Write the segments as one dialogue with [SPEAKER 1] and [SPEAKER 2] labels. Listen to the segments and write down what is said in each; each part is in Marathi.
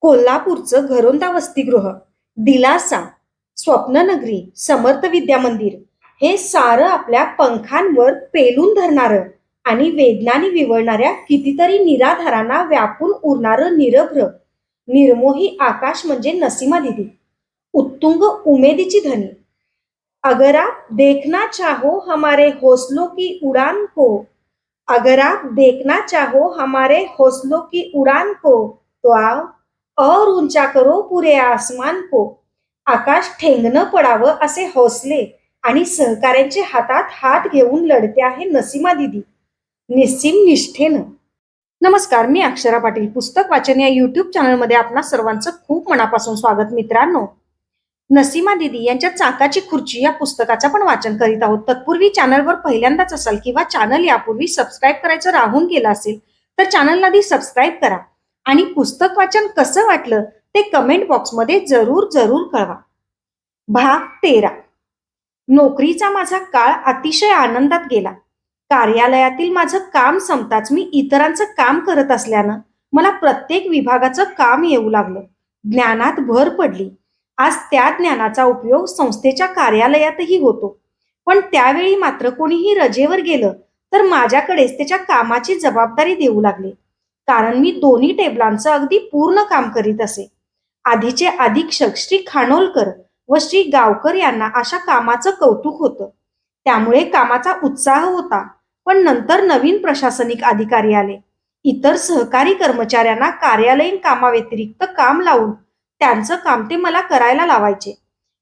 [SPEAKER 1] कोल्हापूरचं घरोंदा वसतिगृह दिलासा स्वप्ननगरी समर्थ विद्या मंदिर हे सारं आपल्या पंखांवर पेलून धरणारं आणि वेदनाने विवळणाऱ्या कितीतरी निराधारांना व्यापून उरणारं निरभ्र निर्मोही आकाश म्हणजे नसीमा दिदी उत्तुंग उमेदीची धनी. अगर आप देखना चाहो हमारे हौसलों की उड़ान को. अगर आप देखना चाहो हमारे हौसलों की उड़ान को. तो आओ और ऊंचा करो पुरे आसमान को आकाश ठेंगणं पडावं असे हौसले आणि सहकाऱ्यांचे हातात हात घेऊन लढते आहे नसीमा दिदी. निस्सीम निष्ठेनं. नमस्कार मी अक्षरा पाटील. पुस्तक वाचन या युट्यूब चॅनलमध्ये आपणा सर्वांचं खूप मनापासून स्वागत मित्रांनो. नसीमा दिदी यांच्या चाकाची खुर्ची या पुस्तकाचं पण वाचन करीत आहोत. तत्पूर्वी चॅनलवर पहिल्यांदाच असाल किंवा चॅनल यापूर्वी सबस्क्राईब करायचं राहून गेलं असेल तर चॅनलला आधी सबस्क्राईब करा. आणि पुस्तक वाचन कसं वाटलं ते कमेंट बॉक्समध्ये जरूर जरूर कळवा. भाग तेरा. नोकरीचा माझा काळ अतिशय आनंदात गेला. कार्यालयातील माझं काम संपताच मी इतरांचं काम करत असल्यानं मला प्रत्येक विभागाचं काम येऊ लागलं. ज्ञानात भर पडली. आज त्या ज्ञानाचा उपयोग संस्थेच्या कार्यालयातही होतो. पण त्यावेळी मात्र कोणीही रजेवर गेलं तर माझ्याकडेच त्याच्या कामाची जबाबदारी देऊ लागली. कारण मी दोन्ही टेबलांचं अगदी पूर्ण काम करीत असे. आधीचे अधीक्षक श्री खानोलकर व श्री गावकर यांना अशा कामाचं कौतुक होतं. त्यामुळे कामाचा उत्साह होता पण नंतर नवीन प्रशासनिक अधिकारी आले. इतर सहकारी कर्मचाऱ्यांना कार्यालयीन कामाव्यतिरिक्त काम लावून त्यांचं काम ते मला करायला लावायचे.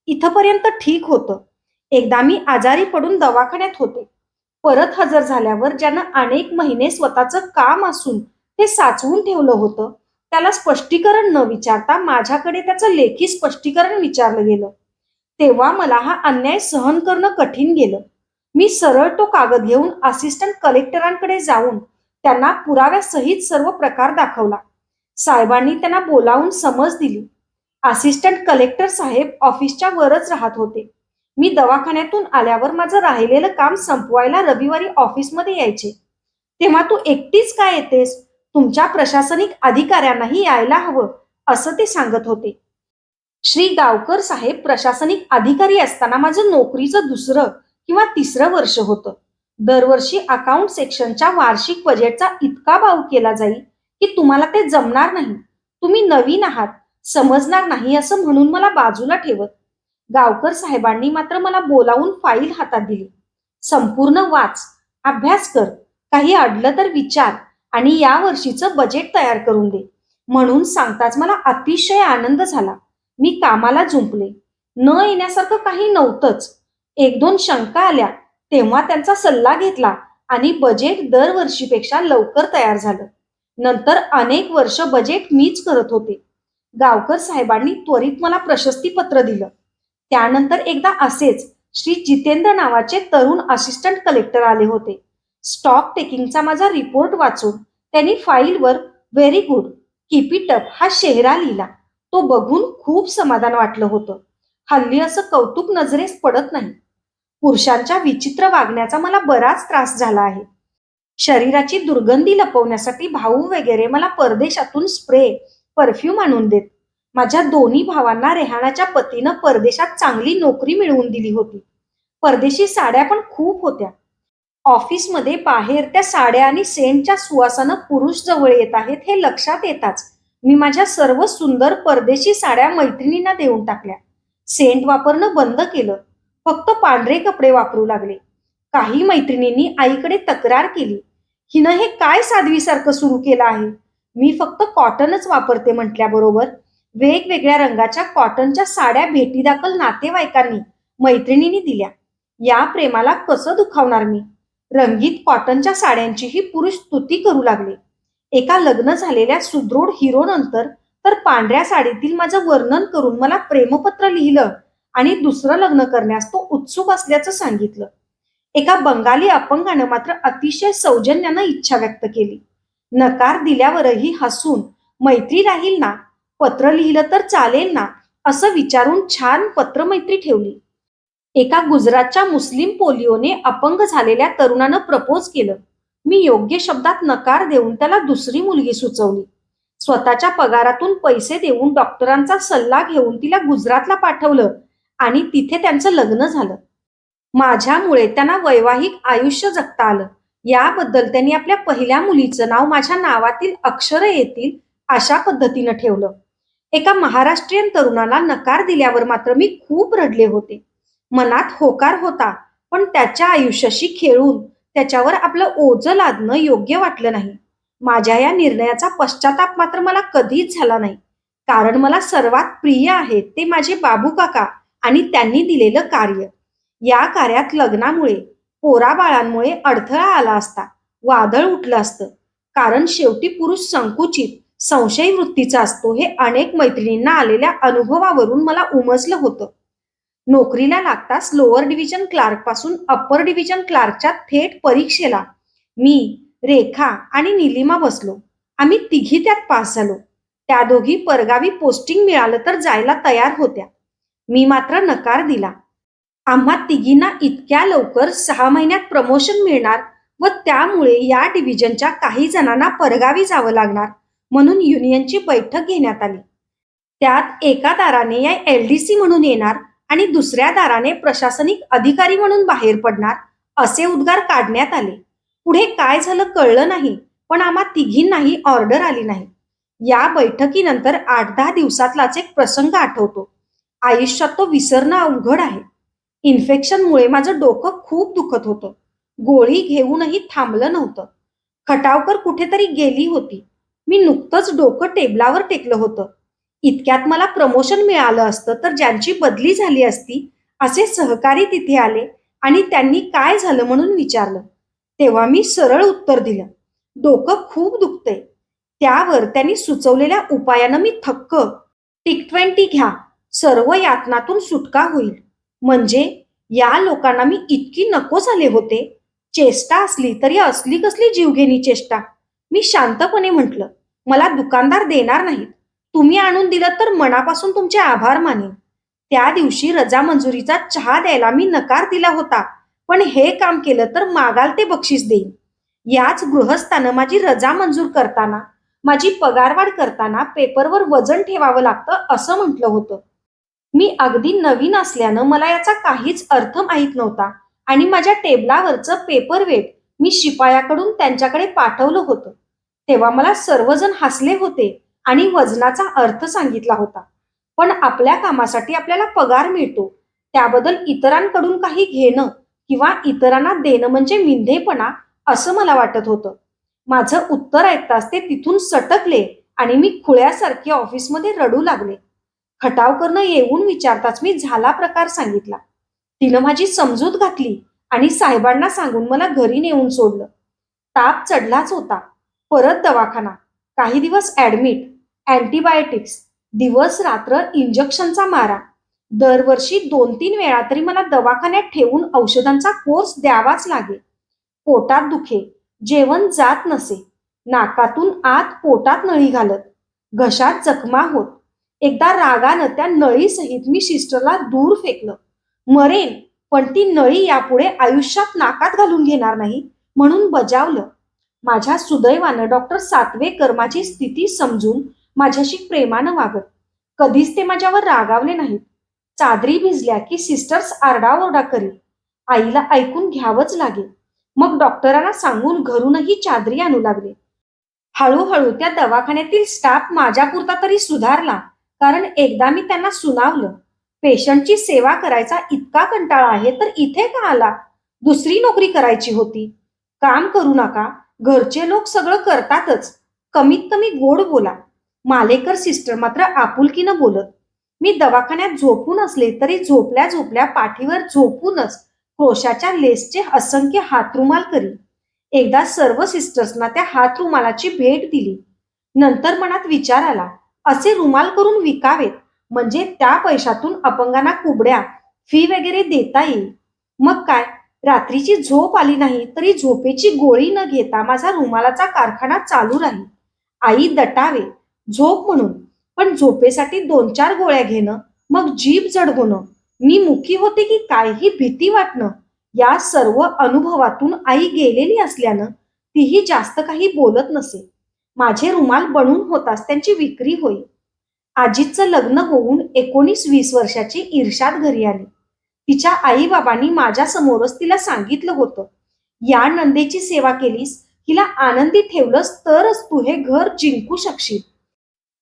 [SPEAKER 1] इथपर्यंत ठीक होतं. एकदा मी आजारी पडून दवाखान्यात होते. परत हजर झाल्यावर ज्यानं अनेक महिने स्वतःचं काम असून हे साचवून ठेवलं होतं. त्याला स्पष्टीकरण न विचारता माझ्याकडे त्याचं लेखी स्पष्टीकरण विचारलं गेलं. तेव्हा मला हा अन्याय सहन करणं कठीण गेलं. मी सरळ तो कागद घेऊन असिस्टंट कलेक्टरांकडे जाऊन त्यांना पुराव्यासहित सर्व प्रकार दाखवला. साहेबांनी त्यांना बोलावून समज दिली. असिस्टंट कलेक्टर साहेब ऑफिसच्या वरच राहत होते. मी दवाखान्यातून आल्यावर माझं राहिलेलं काम संपवायला रविवारी ऑफिसमध्ये यायचे. तेव्हा तू एकटीच काय येतेस? तुमच्या प्रशासनिक अधिकाऱ्यांनाही यायला हवं असं ते सांगत होते. श्री गावकर साहेब प्रशासनिक अधिकारी असताना माझं नोकरीचं दुसरं किंवा तिसरं वर्ष होतं. दरवर्षी अकाउंट सेक्शनच्या वार्षिक बजेटचा इतका भाव केला जाईल की तुम्हाला ते जमणार नाही. तुम्ही नवीन आहात समजणार नाही असं म्हणून मला बाजूला ठेवत. गावकर साहेबांनी मात्र मला बोलावून फाईल हातात दिली. संपूर्ण वाच अभ्यास कर काही अडलं तर विचार. आणि या वर्षीचं बजेट तयार करून दे. म्हणून सांगताच मला अतिशय आनंद झाला. मी कामाला झुंपले. न येण्यासारखं काही नव्हतंच. एक दोन शंका आल्या. तेव्हा त्यांचा सल्ला घेतला आणि बजेट दरवर्षीपेक्षा लवकर तयार झालं. नंतर अनेक वर्ष बजेट मीच करत होते. गावकर साहेबांनी त्वरित मला प्रशस्तीपत्र दिलं. त्यानंतर एकदा असेच श्री जितेंद्र नावाचे तरुण असिस्टंट कलेक्टर आले होते. स्टॉक टेकिंगचा माझा रिपोर्ट वाचून त्यांनी फाईलवर very good keep it up हा शेहरा लिहिला. तो बघून खूप समाधान वाटलं होतं. हल्ली असं कौतुक नजरेस पडत नाही. पुरुषांच्या विचित्र वागण्याचा मला बराच त्रास झाला आहे. शरीराची दुर्गंधी लपवण्यासाठी भाऊ वगैरे मला परदेशातून स्प्रे परफ्यूम आणून देत. माझ्या दोन्ही भावांना रेहाणाच्या पतीनं परदेशात चांगली नोकरी मिळवून दिली होती. परदेशी साड्या पण खूप होत्या. ऑफिसमध्ये बाहेर त्या साड्या आणि सेंटच्या सुवासानं पुरुष जवळ येत आहेत हे लक्षात येताच मी माझ्या सर्व सुंदर परदेशी साड्या मैत्रिणींना देऊन टाकल्या. सेंट वापरणं बंद केलं. फक्त पांढरे कपडे वापरू लागले. काही मैत्रिणींनी आईकडे तक्रार केली. हिनं हे काय साध्वीसारखं सुरू केलं आहे? मी फक्त कॉटनच वापरते म्हटल्याबरोबर वेगवेगळ्या रंगाच्या कॉटनच्या साड्या भेटीदाखल नातेवाईकांनी मैत्रिणींनी दिल्या. या प्रेमाला कसं दुखावणार मी? रंगीत कॉटनच्या साड्यांचीही पुरुष स्तुती करू लागले. एका लग्न झालेल्या सुदृढ हिरो नंतर तर पांढऱ्या साडीतील माझं वर्णन करून मला प्रेमपत्र लिहिलं आणि दुसरं लग्न करण्यास तो उत्सुक असल्याचं सांगितलं. एका बंगाली अपंगानं मात्र अतिशय सौजन्यानं इच्छा व्यक्त केली. नकार दिल्यावरही हसून मैत्री राहील ना? पत्र लिहिलं तर चालेल ना? असं विचारून छान पत्रमैत्री ठेवली. एका गुजरातच्या मुस्लिम पोलिओने अपंग झालेल्या तरुणानं प्रपोज केलं. मी योग्य शब्दात नकार देऊन त्याला दुसरी मुलगी सुचवली. स्वतःच्या पगारातून पैसे देऊन डॉक्टरांचा सल्ला घेऊन तिला गुजरातला पाठवलं आणि तिथे त्यांचं लग्न झालं. माझ्यामुळे त्यांना वैवाहिक आयुष्य जगता आलं. याबद्दल त्यांनी आपल्या पहिल्या मुलीचं नाव माझ्या नावातील अक्षर येतील अशा पद्धतीनं ठेवलं. एका महाराष्ट्रीयन तरुणाला नकार दिल्यावर मात्र मी खूप रडले होते. मनात होकार होता. पण त्याच्या आयुष्याशी खेळून त्याच्यावर आपलं ओझं लादणं योग्य वाटलं नाही. माझ्या या निर्णयाचा पश्चाताप मात्र मला कधीच झाला नाही. कारण मला सर्वात प्रिय आहे ते माझे बाबू काका आणि त्यांनी दिलेलं कार्य. या कार्यात लग्नामुळे पोराबाळांमुळे अडथळा आला असता वादळ उठलं असतं. कारण शेवटी पुरुष संकुचित संशय वृत्तीचा असतो हे अनेक मैत्रिणींना आलेल्या अनुभवावरून मला उमजलं होतं. नोकरीला लागताच लोअर डिव्हिजन क्लार्कपासून अप्पर डिव्हिजन क्लार्कच्या थेट परीक्षेला मी रेखा आणि निलिमा बसलो. आम्ही तिघी त्यात पास झालो. त्या दोघी परगावी पोस्टिंग मिळालं तर जायला तयार होत्या. मी मात्र नकार दिला. आम्हा तिघींना इतक्या लवकर सहा महिन्यात प्रमोशन मिळणार व त्यामुळे या डिव्हिजनच्या काही जणांना परगावी जावं लागणार म्हणून युनियनची बैठक घेण्यात आली. त्यात एका दाराने या एल डी सी म्हणून येणार आणि दुसऱ्या दाराने प्रशासनिक अधिकारी म्हणून बाहेर पडणार असे उद्गार काढण्यात आले. पुढे काय झालं कळलं नाही पण आम्हा तिघींनाही ऑर्डर आली नाही. या बैठकीनंतर आठ दहा दिवसातलाच एक प्रसंग आठवतो. आयुष्यात तो विसरणं अवघड आहे. इन्फेक्शनमुळे माझं डोकं खूप दुखत होतं. गोळी घेऊनही थांबलं नव्हतं. खटावकर कुठेतरी गेली होती. मी नुकतंच डोकं टेबलावर टेकलं होतं. इतक्यात मला प्रमोशन मिळालं असतं तर ज्यांची बदली झाली असती असे सहकारी तिथे आले आणि त्यांनी काय झालं म्हणून विचारलं. तेव्हा मी सरळ उत्तर दिलं डोकं खूप दुखतंय. त्यावर त्यांनी सुचवलेल्या उपायानं मी थक्क. टिक ट्वेंटी घ्या. सर्व यातनातून सुटका होईल. म्हणजे या लोकांना मी इतकी नको झाले होते. चेष्टा असली तरी असली कसली जीवघेणी चेष्टा. मी शांतपणे म्हटलं मला दुकानदार देणार नाहीत. तुम्ही आणून दिलं तर मनापासून तुमचे आभार मानेन. त्या दिवशी रजा मंजुरीचा चहा द्यायला मी नकार दिला होता पण हे काम केलं तर मागाल ते बक्षीस देईन. याच गृहस्थानं माझी रजा मंजूर करताना माझी पगारवाढ करताना पेपरवर वजन ठेवावं लागतं असं म्हटलं होतं. मी अगदी नवीन असल्यानं मला याचा काहीच अर्थ माहीत नव्हता आणि माझ्या टेबलावरचं पेपर वेट मी शिपायाकडून त्यांच्याकडे पाठवलं होतं. तेव्हा मला सर्वजण हसले होते. आणि वजनाचा अर्थ सांगितला होता. पण आपल्या कामासाठी आपल्याला पगार मिळतो. त्याबद्दल इतरांकडून काही घेणं किंवा इतरांना देणं म्हणजे मिंधेपणा असं मला वाटत होतं. माझं उत्तर ऐकताच ते तिथून सटकले आणि मी खुळ्यासारखे ऑफिसमध्ये रडू लागले. खटावकरनं येऊन विचारताच मी झाला प्रकार सांगितला. तिनं माझी समजूत घातली आणि साहेबांना सांगून मला घरी नेऊन सोडलं. ताप चढलाच होता. परत दवाखाना. काही दिवस ऍडमिट अँटीबायोटिक्स दिवस रात्र इंजेक्शनचा मारा. दरवर्षी दोन तीन वेळा तरी मला दवाखान्यात ठेवून औषधांचा कोर्स द्यावाच लागे. पोटात दुखे. जेवण जात नसे. नाकातून आत पोटात नळी घालत. घशात जखमा होत. एकदा रागानं त्या नळीसहित मी सिस्टरला दूर फेकलं. मरेन पण ती नळी यापुढे आयुष्यात नाकात घालून घेणार नाही म्हणून बजावलं. माझ्या सुदैवानं डॉक्टर सातवे कर्माची स्थिती समजून माझ्याशी प्रेमानं वागत कधीच ते माझ्यावर रागावले नाहीत. चादरी भिजल्या की सिस्टर्स आरडाओरडा करी आईला ऐकून घ्यावंच लागेल. मग डॉक्टरांना सांगून घरूनही चादरी आणू लागले. हळूहळू त्या दवाखान्यातील स्टाफ माझ्यापुरता तरी सुधारला कारण एकदा मी त्यांना सुनावलं. पेशंटची सेवा करायचा इतका कंटाळा आहे तर इथे का आला? दुसरी नोकरी करायची होती. काम करू नका. घरचे लोक सगळं करतातच. कमीत कमी गोड बोला. मालेकर सिस्टर मात्र आपुलकीनं बोलत मी दवाखान्यात झोपून असले तरी झोपल्या झोपल्या पाठीवर झोपूनच क्रोशाच्या लेसचे असंख्य हातरुमाल करी. एकदा सर्व सिस्टर्सना त्या हातरुमालाची भेट दिली. नंतर मनात विचार आला असे रुमाल करून विकावेत म्हणजे त्या पैशातून अपंगांना कुबड्या फी वगैरे देता येईल. मग काय? रात्रीची झोप आली नाही तरी झोपेची गोळी न घेता माझा रुमालाचा कारखाना चालू राहील. आई दटावे झोप म्हणून. पण झोपेसाठी दोन चार गोळ्या घेणं मग जीभ जड मी मुखी होते की काय ही भीती वाटणं. या सर्व अनुभवातून आई गेलेली असल्यानं तीही जास्त काही बोलत नसे. माझे रुमाल बनून होताच त्यांची विक्री होई. आजीचं लग्न होऊन एकोणीस वीस वर्षाची ईर्षाद घरी आली. तिच्या आई बाबांनी माझ्या समोरच तिला सांगितलं होतं या नंदेची सेवा केलीस हिला आनंदी ठेवलंस तरच तू हे घर जिंकू शकशील.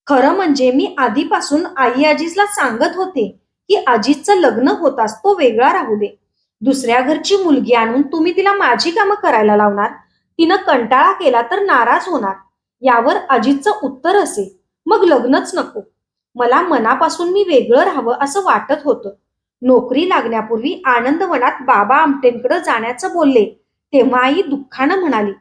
[SPEAKER 1] खरं म्हणजे मी आधीपासून आई आजीजला सांगत होते की आजीजचं लग्न होताच तो वेगळा राहू दे. दुसऱ्या घरची मुलगी आणून तुम्ही तिला माझी कामं करायला लावणार. तिनं कंटाळा केला तर नाराज होणार. यावर अजितचं उत्तर असे. मग लग्नच नको. मला मनापासून मी वेगळं राहावं असं वाटत होतं. नोकरी लागण्यापूर्वी आनंदवनात बाबा आमटेंकडे जाण्याचं बोलले. तेव्हा आई दुःखानं म्हणाली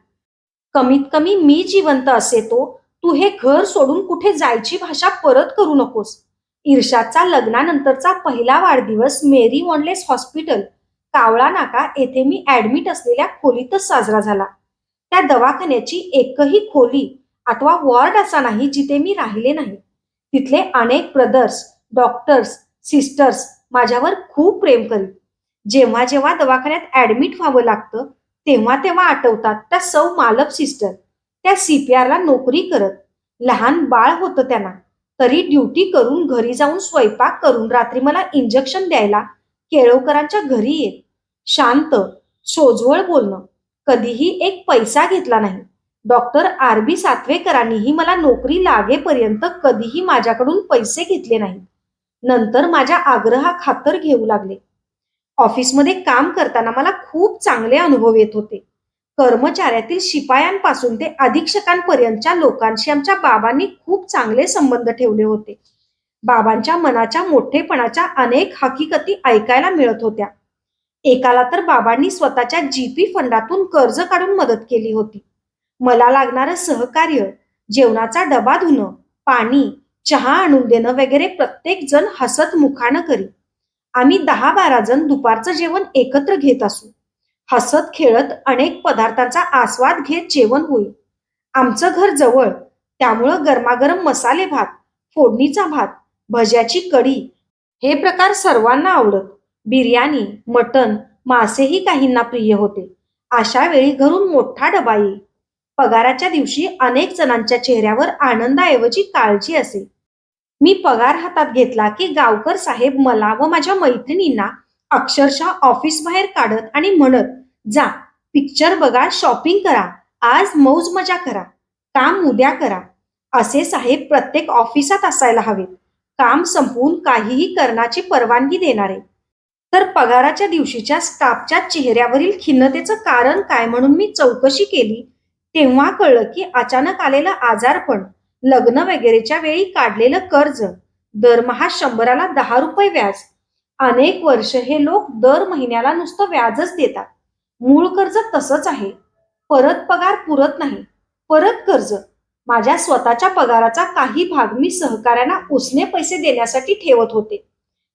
[SPEAKER 1] कमीत कमी मी जिवंत असे तो तू हे घर सोडून कुठे जायची भाषा परत करू नकोस. ईर्षाचा लग्नानंतरचा पहिला वाढदिवस मेरी वॉनलेस हॉस्पिटल कावळा नाका येथे मी ऍडमिट असलेल्या खोलीतच साजरा झाला. त्या दवाखान्याची एकही खोली अथवा वॉर्ड असा नाही जिथे मी राहिले नाही. तिथले अनेक ब्रदर्स डॉक्टर्स सिस्टर्स माझ्यावर खूप प्रेम करीत. जेव्हा जेव्हा दवाखान्यात ऍडमिट व्हावं लागतं तेव्हा तेव्हा आठवतात त्या सौ मालप सिस्टर. त्या सीपीआरला नोकरी करत. लहान बाळ होतं त्यांना. तरी ड्युटी करून घरी जाऊन स्वयंपाक करून रात्री मला इंजेक्शन द्यायला केळवकरांच्या घरी येत शांत सोजवळ बोलणं. कधीही एक पैसा घेतला नाही. डॉक्टर आर बी सातवेकरांनीही मला नोकरी लागेपर्यंत कधीही माझ्याकडून पैसे घेतले नाहीत नंतर माझ्या आग्रहा खातर घेऊ लागले. ऑफिसमध्ये काम करताना मला खूप चांगले अनुभव येत होते. कर्मचाऱ्यातील शिपायांपासून ते अधीक्षकांपर्यंतच्या लोकांशी आमच्या बाबांनी खूप चांगले संबंध ठेवले होते. बाबांच्या मनाच्या मोठेपणाच्या अनेक हकीकती ऐकायला मिळत होत्या. एकाला तर बाबांनी स्वतःच्या जीपी फंडातून कर्ज काढून मदत केली होती. मला लागणारं सहकार्य जेवणाचा डबा धुणं पाणी चहा आणून देणं वगैरे प्रत्येक जण हसत मुखानं करी. आम्ही दहा बारा जण दुपारचं जेवण एकत्र घेत असू. हसत खेळत अनेक पदार्थांचा आस्वाद घेत जेवण होईल. आमचं घर जवळ त्यामुळं गरमागरम मसाले भात फोडणीचा भात भज्याची कढी हे प्रकार सर्वांना आवडत. बिर्याणी मटण मासेही काहींना प्रिय होते. अशा वेळी घरून मोठा डबा येईल. पगाराच्या दिवशी अनेक जणांच्या चेहऱ्यावर आनंदाऐवजी काळजी असे. मी पगार हातात घेतला की गावकर साहेब मला व माझ्या मैत्रिणींना अक्षरशः ऑफिस बाहेर काढत आणि म्हणत जा पिक्चर बघा शॉपिंग करा आज मौज मजा करा काम उद्या करा. असे साहेब प्रत्येक ऑफिसात असायला हवेत. काम संपवून काहीही करण्याची परवानगी देणारे. तर पगाराच्या दिवशीच्या स्टाफच्या चेहऱ्यावरील खिन्नतेचं कारण काय म्हणून मी चौकशी केली तेव्हा कळलं की अचानक आलेलं आजारपण लग्न वगैरेच्या वेळी काढलेलं कर्ज दरमहा शंभराला दहा रुपये व्याज अनेक वर्ष हे लोक दर महिन्याला नुसतं व्याजच देतात. मूळ कर्ज तसंच आहे. परत पगार पुरत नाही. परत कर्ज. माझ्या स्वतःच्या पगाराचा काही भाग मी सहकाऱ्यांना उसने पैसे देण्यासाठी ठेवत होते.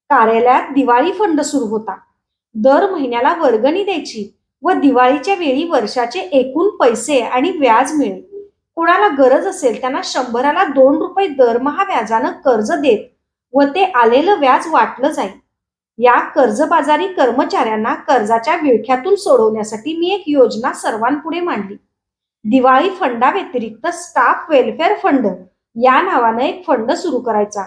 [SPEAKER 1] कार्यालयात दिवाळी फंड सुरू होता. दर महिन्याला वर्गणी द्यायची व दिवाळीच्या वेळी वर्षाचे एकूण पैसे आणि व्याज मिळेल. कोणाला गरज असेल त्यांना शंभराला दोन रुपये दरमहा व्याजानं कर्ज देत व ते आलेलं व्याज वाटलं जाईल. या कर्जबाजारी कर्मचाऱ्यांना कर्जाच्या विळख्यातून सोडवण्यासाठी मी एक योजना सर्वांपुढे मांडली. दिवाळी फंडाव्यतिरिक्त स्टाफ वेलफेअर फंड या नावानं एक फंड सुरू करायचा.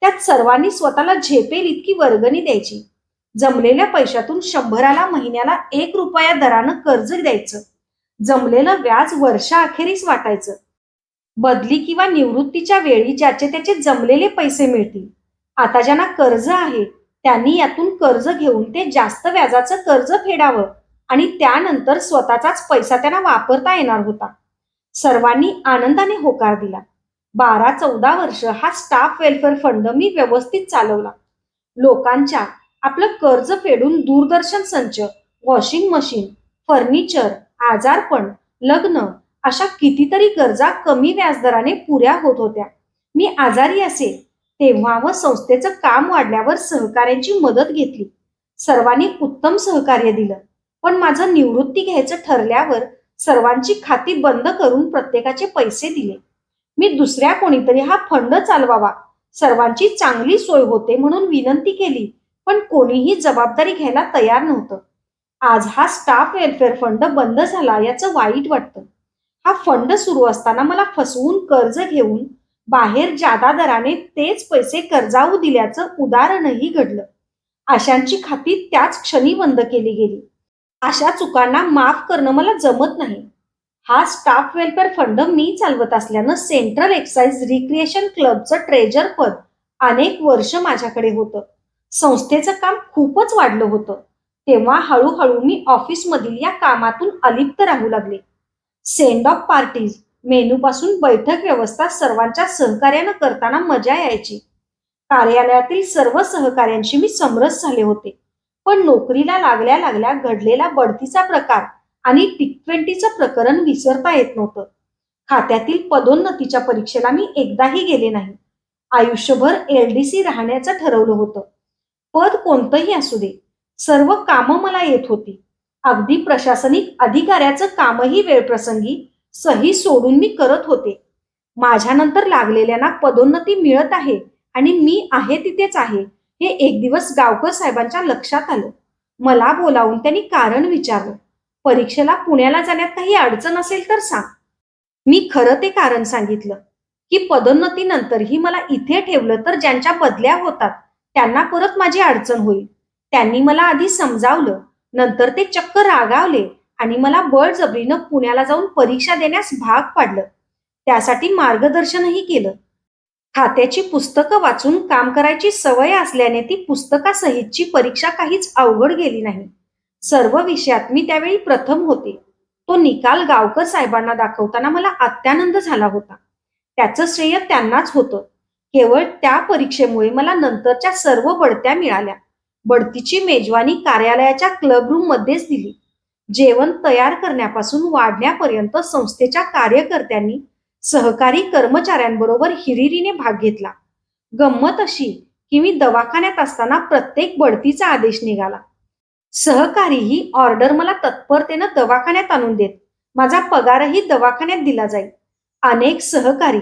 [SPEAKER 1] त्यात सर्वांनी स्वतःला झेपेल इतकी वर्गणी द्यायची. जमलेल्या पैशातून शंभराला महिन्याला एक रुपया दरानं कर्ज द्यायचं. जमलेलं व्याज वर्षाअखेरीस वाटायचं. बदली किंवा निवृत्तीच्या वेळी ज्याचे त्याचे जमलेले पैसे मिळतील. आता ज्यांना कर्ज आहे त्यांनी यातून कर्ज घेऊन ते जास्त व्याजाचं कर्ज फेडावं आणि त्यानंतर स्वतःचाच पैसा त्यांना वापरता येणार होता. सर्वांनी आनंदाने होकार दिला. बारा चौदा वर्ष हा स्टाफ वेलफेअर फंड मी व्यवस्थित चालवला. लोकांच्या आपलं कर्ज फेडून दूरदर्शन संच वॉशिंग मशीन फर्निचर आजारपण लग्न अशा कितीतरी गरजा कमी व्याजदराने पुऱ्या होत होत्या. मी आजारी असेल तेव्हा व संस्थेचं काम वाढल्यावर सहकार्यांची मदत घेतली. सर्वांनी उत्तम सहकार्य दिलं. पण माझं निवृत्ती घ्यायचं ठरल्यावर सर्वांची खाती बंद करून प्रत्येकाचे पैसे दिले. मी दुसऱ्या कोणीतरी हा फंड चालवावा. सर्वांची चांगली सोय होते म्हणून विनंती केली पण कोणीही जबाबदारी घ्यायला तयार नव्हतं. आज हा स्टाफ वेलफेअर फंड बंद झाला याचं वाईट वाटतं. हा फंड सुरू असताना मला फसवून कर्ज घेऊन बाहेर जादा दराने तेच पैसे कर्जाऊ दिल्याचं उदाहरणही घडलं. आशांची खाती त्याच क्षणी बंद केली गेली. अशा चुकांना माफ करणं मला जमत नाही. हा स्टाफ वेलफेअर फंड मी चालवत असल्यानं सेंट्रल एक्साइज रिक्रिएशन क्लबचं ट्रेजर पद अनेक वर्ष माझ्याकडे होतं. संस्थेचं काम खूपच वाढलं होतं. तेव्हा हळूहळू मी ऑफिसमधील या कामातून अलिप्त राहू लागले. सेंड ऑफ पार्टीज मेनूपासून बैठक व्यवस्था सर्वांच्या सहकार्यानं करताना मजा यायची. कार्यालयातील सर्व सहकार्यांशी मी समरस झाले होते. पण नोकरीला लागल्या लागल्या घडलेला बढतीचा प्रकार आणि टिक ट्वेंटीचं प्रकरण विसरता येत नव्हतं. खात्यातील पदोन्नतीच्या परीक्षेला मी एकदाही गेले नाही. आयुष्यभर एलडीसी राहण्याचं ठरवलं होतं. पद कोणतंही असू दे सर्व कामं मला येत होती. अगदी प्रशासनिक अधिकाऱ्याचं कामही वेळप्रसंगी सही सोडून मी करत होते. माझ्यानंतर लागलेल्यांना पदोन्नती मिळत आहे आणि मी आहे तिथेच आहे हे एक दिवस गावकर साहेबांच्या लक्षात आलं. मला बोलावून त्यांनी कारण विचारलं. परीक्षेला पुण्याला जाण्यात काही अडचण असेल तर सांग. मी खरं ते कारण सांगितलं की पदोन्नतीनंतरही मला इथे ठेवलं तर ज्यांच्या बदल्या होतात त्यांना परत माझी अडचण होईल. त्यांनी मला आधी समजावलं नंतर ते चक्क रागावले आणि मला बळजबरीनं पुण्याला जाऊन परीक्षा देण्यास भाग पाडलं. त्यासाठी मार्गदर्शनही केलं. खात्याची पुस्तकं वाचून काम करायची सवय असल्याने ती पुस्तकासहितची परीक्षा काहीच अवघड गेली नाही. सर्व विषयात मी त्यावेळी प्रथम होते. तो निकाल गावकर साहेबांना दाखवताना मला अत्यानंद झाला होता. त्याचं श्रेय त्यांनाच होतं. केवळ त्या परीक्षेमुळे मला नंतरच्या सर्व बढत्या मिळाल्या. बढतीची मेजवानी कार्यालयाच्या क्लब रूम मध्येच दिली. जेवण तयार करण्यापासून वाढण्यापर्यंत संस्थेच्या कार्यकर्त्यांनी सहकारी कर्मचाऱ्यांबरोबर हिरिरीने भाग घेतला. गंमत अशी की मी दवाखान्यात असताना प्रत्येक बढतीचा आदेश निघाला. सहकारी ही ऑर्डर मला तत्परतेनं दवाखान्यात आणून देत. माझा पगारही दवाखान्यात दिला जाईल. अनेक सहकारी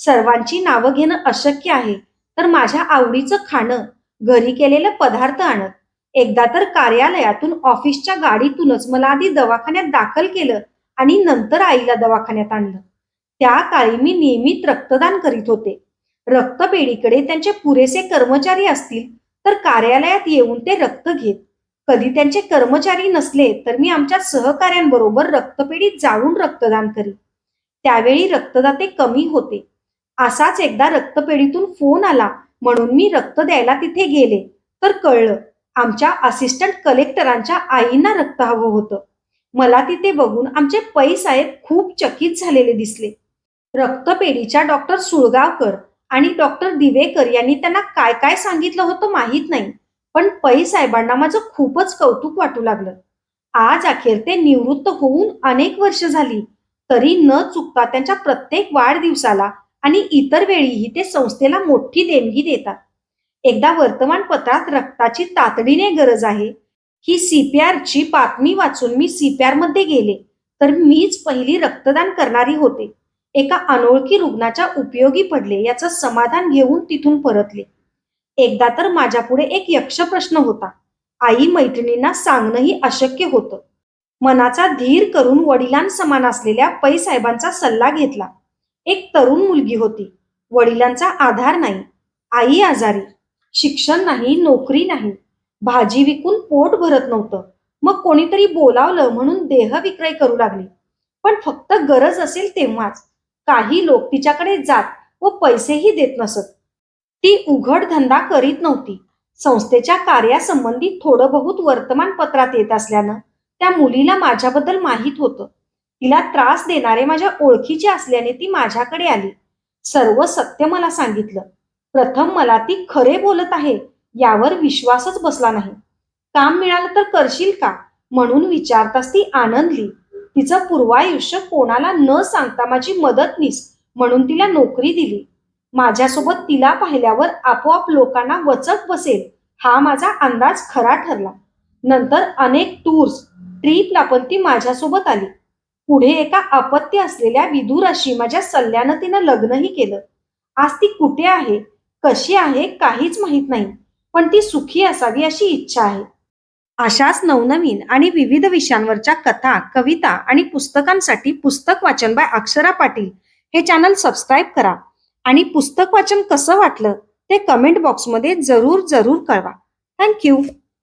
[SPEAKER 1] सर्वांची नावं घेणं अशक्य आहे तर माझ्या आवडीचं खाणं घरी केलेलं पदार्थ आणत एकदा तर कार्यालयातून ऑफिसच्या गाडीतूनच मला आधी दवाखान्यात दाखल केलं आणि नंतर आईला दवाखान्यात आणलं. त्या काळी मी नियमित रक्तदान करीत होते. रक्तपेढीकडे त्यांचे पुरेसे कर्मचारी असतील तर कार्यालयात येऊन ते रक्त घेत. कधी त्यांचे कर्मचारी नसले तर मी आमच्या सहकाऱ्यांबरोबर रक्तपेढीत जाऊन रक्तदान करी त्यावेळी रक्तदाते कमी होते. असाच एकदा रक्तपेढीतून फोन आला म्हणून मी रक्त द्यायला तिथे गेले. तर कळलं आमच्या असिस्टंट कलेक्टरांच्या आईंना रक्त हवं होतं. मला तिथे बघून आमचे पै साहेब खूप चकित झालेले दिसले. रक्तपेढीच्या डॉक्टर सुळगावकर आणि डॉक्टर दिवेकर यांनी त्यांना काय काय सांगितलं होतं माहीत नाही पण पै साहेबांना माझं खूपच कौतुक वाटू लागलं. आज अखेर ते निवृत्त होऊन अनेक वर्ष झाली तरी न चुकता त्यांच्या प्रत्येक वाढदिवसाला आणि इतर वेळीही ते संस्थेला मोठी देणगी देतात. एकदा वर्तमानपत्रात रक्ताची तातडीने गरज आहे. ही सीपीआरची बातमी वाचून मी सीपीआरमध्ये गेले तर मीच पहिली रक्तदान करणारी होते. एका अनोळखी रुग्णाच्या उपयोगी पडले याचं समाधान घेऊन तिथून परतले. एकदा तर माझ्यापुढे एक यक्ष प्रश्न होता. आई मैत्रिणींना सांगणंही अशक्य होतं. मनाचा धीर करून वडिलांसमान असलेल्या पै साहेबांचा सल्ला घेतला. एक तरुण मुलगी होती. वडिलांचा आधार नाही. आई आजारी. शिक्षण नाही नोकरी नाही. भाजी विकून पोट भरत नव्हतं. मग कोणीतरी बोलावलं म्हणून देह विक्रय करू लागली. पण फक्त गरज असेल तेव्हाच. काही लोक तिच्याकडे जात व पैसेही देत नसत. ती उघड धंदा करीत नव्हती. संस्थेच्या कार्यासंबंधी थोडं बहुत वर्तमानपत्रात येत असल्यानं त्या मुलीला माझ्याबद्दल माहीत होतं. तिला त्रास देणारे माझ्या ओळखीचे असल्याने ती माझ्याकडे आली. सर्व सत्य मला सांगितलं. प्रथम मला ती खरे बोलत आहे यावर विश्वासच बसला नाही. काम मिळालं तर करशील का? म्हणून विचारताच ती आनंदली. तिचं पूर्वायुष्य कोणाला न सांगता माझी मदतनीस म्हणून तिला नोकरी दिली. माझ्यासोबत तिला पाहिल्यावर आपोआप लोकांना वचक बसेल हा माझा अंदाज खरा ठरला. नंतर अनेक टूर्स ट्रीपला पण ती माझ्यासोबत आली. पुढे एका अपत्य असलेल्या विदुराशी माझ्या सल्ल्यानं तिनं लग्नही केलं. आज ती कुठे आहे? कशी आहे काहीच माहीत नाही पण ती सुखी असावी अशी इच्छा आहे. अशाच नवनवीन आणि विविध विषयांवरच्या कथा कविता आणि पुस्तकांसाठी पुस्तक वाचन बाय अक्षरा पाटील हे चॅनल सबस्क्राईब करा आणि पुस्तक वाचन कसं वाटलं ते कमेंट बॉक्समध्ये जरूर जरूर कळवा. थँक्यू